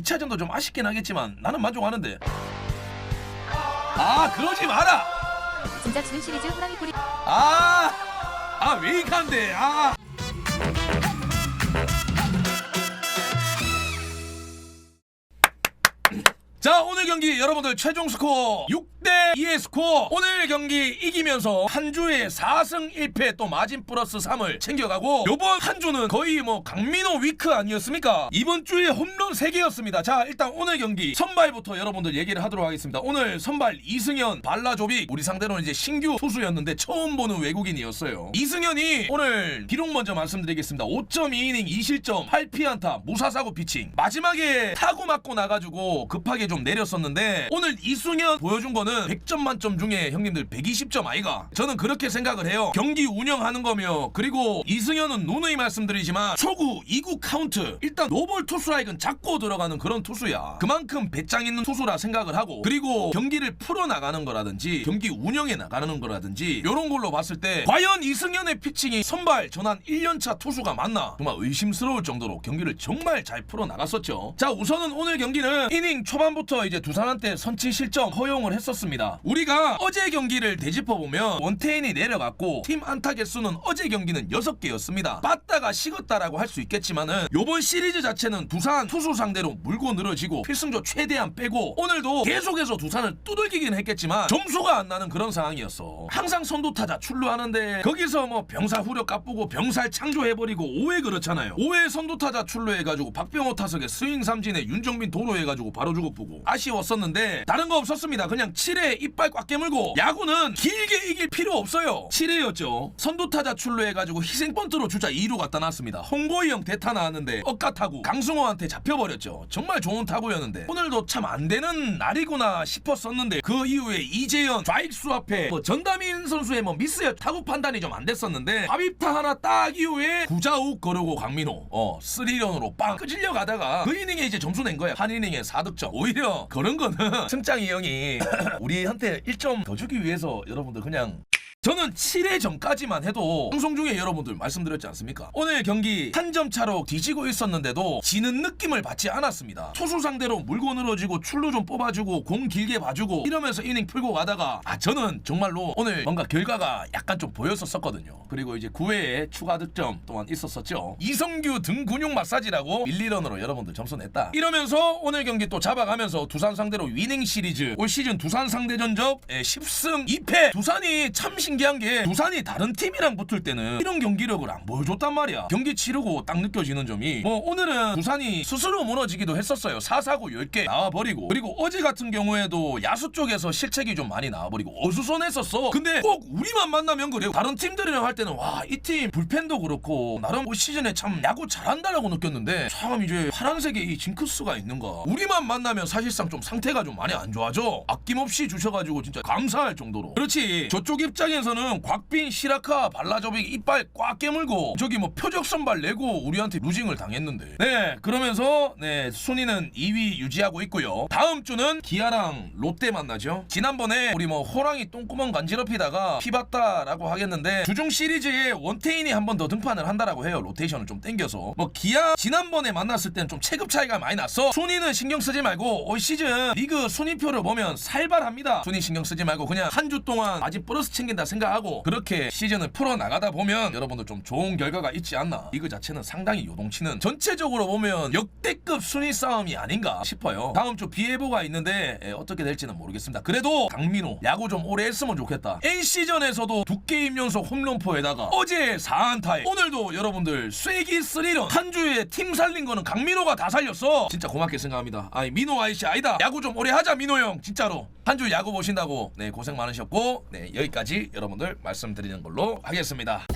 2차전도 좀 아쉽긴 하겠지만 나는 만족하는데. 아 그러지 마라. 진짜 시리즈 호랑이 꼬리 아, 아 웨이칸데 아. 자 오늘 경기 여러분들 최종 스코어 6대 2의 스코어. 오늘 경기 이기면서 한 주에 4승 1패 또 마진 플러스 3을 챙겨가고 요번 한 주는 거의 뭐 강민호 위크 아니었습니까? 이번 주에 홈런 3개였습니다. 자 일단 오늘 경기 선발부터 여러분들 얘기를 하도록 하겠습니다. 오늘 선발 이승현 발라조빅. 우리 상대로는 이제 신규 투수였는데 처음 보는 외국인이었어요. 이승현이 오늘 기록 먼저 말씀드리겠습니다. 5.2이닝 2실점 8피안타 무사사고 피칭. 마지막에 타구 맞고 나가지고 급하게 좀 내렸었는데 오늘 이승현 보여준 거는 100점 만점 중에 형님들 120점 아이가. 저는 그렇게 생각을 해요. 경기 운영하는 거며 그리고 이승현은 누누이 말씀드리지만 초구 2구 카운트. 일단 노볼 투수라이건 잡고 들어가는 그런 투수야. 그만큼 배짱 있는 투수라 생각을 하고 그리고 경기를 풀어나가는 거라든지 경기 운영해 나가는 거라든지 이런 걸로 봤을 때 과연 이승현의 피칭이 선발 전환 1년차 투수가 맞나? 정말 의심스러울 정도로 경기를 정말 잘 풀어나갔었죠. 자 우선은 오늘 경기는 이닝 초반부터 이제 두산한테 선취 실점 허용을 했었습니다. 우리가 어제 경기를 되짚어 보면 원태인이 내려갔고 팀 안타 개수는 어제 경기는 6개였습니다. 빠따가 식었다라고 할 수 있겠지만은 요번 시리즈 자체는 두산 투수 상대로 물고 늘어지고 필승조 최대한 빼고 오늘도 계속해서 두산을 두들기긴 했겠지만 점수가 안 나는 그런 상황이었어. 항상 선두타자 출루하는데 거기서 뭐 병사 후려 까쁘고 병살 창조해버리고 5회 그렇잖아요. 5회 선두타자 출루해가지고 박병호 타석에 스윙 삼진에 윤정빈 도로해가지고 바로 주고 보고 아쉬웠었는데 다른 거 없었습니다. 그냥 7회 이빨 꽉 깨물고 야구는 길게 이길 필요 없어요. 7회였죠. 선두타자 출루해가지고 희생번트로 주자 2루 갖다 놨습니다. 홍고이 형 대타 나왔는데 억까타구 강승호한테 잡혀버렸죠. 정말 좋은 타구였는데 오늘도 참 안 되는 날이구나 싶었었는데 그 이후에 이재현 좌익수 앞에 뭐 전다민 선수의 뭐 미스의 타구 판단이 좀 안 됐었는데 바비타 하나 딱 이후에 구자욱 거르고 강민호 어 3런으로 빵 끄질려 가다가 그 이닝에 이제 점수 낸 거야 한 이닝에 4득점. 오히려 그런 거는 승장이 형이 우리한테 1점 더 주기 위해서 여러분들 그냥 저는 7회 전까지만 해도 방송 중에 여러분들 말씀드렸지 않습니까? 오늘 경기 한 점 차로 뒤지고 있었는데도 지는 느낌을 받지 않았습니다. 투수 상대로 물고 늘어지고 출루 좀 뽑아주고 공 길게 봐주고 이러면서 이닝 풀고 가다가 아 저는 정말로 오늘 뭔가 결과가 약간 좀 보였었거든요. 그리고 이제 9회에 추가 득점 또한 있었었죠. 이성규 등 근육 마사지라고 1, 2런으로 여러분들 점수 냈다. 이러면서 오늘 경기 또 잡아가면서 두산 상대로 위닝 시리즈 올 시즌 두산 상대 전적 10승 2패 두산이 참신 기한 게 두산이 다른 팀이랑 붙을 때는 이런 경기력을 안 보여줬단 말이야. 경기 치르고 딱 느껴지는 점이 뭐 오늘은 두산이 스스로 무너지기도 했었어요. 4사구 10개 나와버리고. 그리고 어제 같은 경우에도 야수 쪽에서 실책이 좀 많이 나와버리고 어수선했었어. 근데 꼭 우리만 만나면 그래요. 다른 팀들이랑 할 때는 와 이 팀 불펜도 그렇고 나름 올 시즌에 참 야구 잘한다라고 느꼈는데 참 이제 파란색에 이 징크스가 있는가. 우리만 만나면 사실상 좀 상태가 좀 많이 안 좋아져. 아낌없이 주셔가지고 진짜 감사할 정도로. 그렇지. 저쪽 입장에 서는 곽빈 시라카 발라저빅 이빨 꽉 깨물고 저기 뭐 표적 선발 내고 우리한테 루징을 당했는데. 네 그러면서 네 순위는 2위 유지하고 있고요. 다음 주는 기아랑 롯데 만나죠. 지난번에 우리 뭐 호랑이 똥구멍 간지럽히다가 피봤다라고 하겠는데 주중 시리즈에 원태인이 한 번 더 등판을 한다라고 해요. 로테이션을 좀 땡겨서. 뭐 기아 지난번에 만났을 때는 좀 체급 차이가 많이 났어. 순위는 신경 쓰지 말고 올 시즌 리그 순위표를 보면 살벌합니다. 순위 신경 쓰지 말고 그냥 한 주 동안 아직 플러스 챙긴다 생각하고 그렇게 시즌을 풀어 나가다 보면 여러분들 좀 좋은 결과가 있지 않나. 리그 자체는 상당히 요동치는 전체적으로 보면 역대급 순위 싸움이 아닌가 싶어요. 다음 주 비예보가 있는데 에, 어떻게 될지는 모르겠습니다. 그래도 강민호 야구 좀 오래 했으면 좋겠다. NC전에서도 두께임 연속 홈런포에다가 어제 4안타에 오늘도 여러분들 쐐기 3런. 한 주에 팀 살린 거는 강민호가 다 살렸어. 진짜 고맙게 생각합니다. 아이 민호 아이씨 아니다. 야구 좀 오래 하자 민호 형. 진짜로 한 주 야구 보신다고 네 고생 많으셨고 네 여기까지 여러분들 말씀드리는 걸로 하겠습니다